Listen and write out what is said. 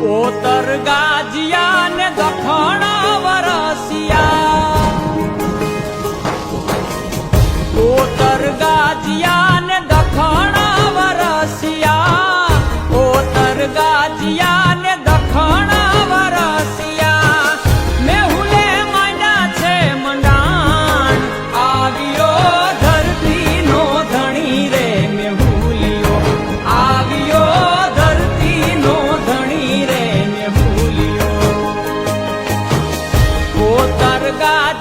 કોતર ગાજિયા ને દખણા વરસિયા. કોતર ગાજિયા તારગા